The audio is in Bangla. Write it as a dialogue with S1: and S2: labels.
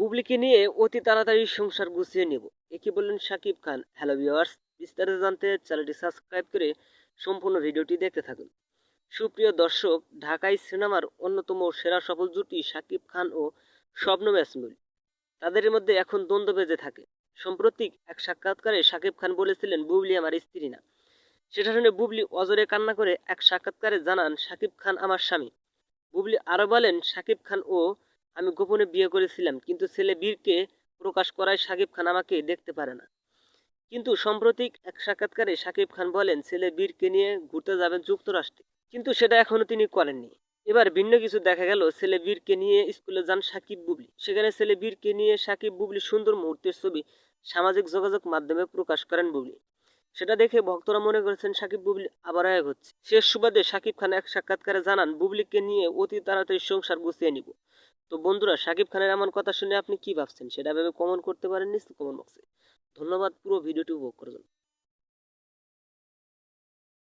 S1: বুবলিকে নিয়ে অতি তাড়াতাড়ি সংসার গুছিয়ে নেব। একে বললেন শাকিব খান। হ্যালো ভিওয়ার্স বিস্তারিত জানতে চ্যানেলটি সাবস্ক্রাইব করে সম্পূর্ণ ভিডিওটি দেখতে থাকুন। সুপ্রিয় দর্শক, ঢাকাই সিনেমার অন্যতম সেরা সফল জুটি শাকিব খান ও শবনম ইয়াসমিন তাদের মধ্যে এখন দ্বন্দ্ব বেজে থাকে। সাম্প্রতিক এক সাক্ষাৎকারে শাকিব খান বলেছিলেন, বুবলি আমার স্ত্রী না। সেটা শুনে বুবলি অজরে কান্না করে এক সাক্ষাৎকারে জানান শাকিব খান আমার স্বামী। বুবলি আরও বলেন শাকিব খান ও আমি গোপনে বিয়ে করেছিলাম, কিন্তু ছেলে বীরকে প্রকাশ করায় শাকিব খান আমাকে দেখতে পারে না। কিন্তু সাম্প্রতিক এক সাক্ষাৎকারে শাকিব খান বলেন, ছেলে বীরকে নিয়ে ঘুরতে যাবেন যুক্তরাষ্ট্রে। কিন্তু সেটা এখনও তিনি করেননি। এবার ভিন্ন কিছু দেখা গেল, ছেলে বীরকে নিয়ে স্কুলে যান সাকিব বুবলি। সেখানে ছেলে বীরকে নিয়ে সাকিব বুবলি সুন্দর মুহূর্তের ছবি সামাজিক যোগাযোগ মাধ্যমে প্রকাশ করেন বুবলি। সেটা দেখে ভক্তরা মনে করেছেন সাকিব বুবলি আবার এক হচ্ছে। শেষ সুবাদে সাকিব খান এক সাক্ষাৎকারে জানান, বুবলিকে নিয়ে অতি তাড়াতাড়ি সংসার গুছিয়ে নিব। তো বন্ধুরা, সাকিব খানের এমন কথা শুনে আপনি কি ভাবছেন? সেটা ভেবে কমেন্ট করতে পারেন নিশ্চিত কমেন্ট বক্সে ধন্যবাদ পুরো ভিডিওটি উপভোগ করার জন্য।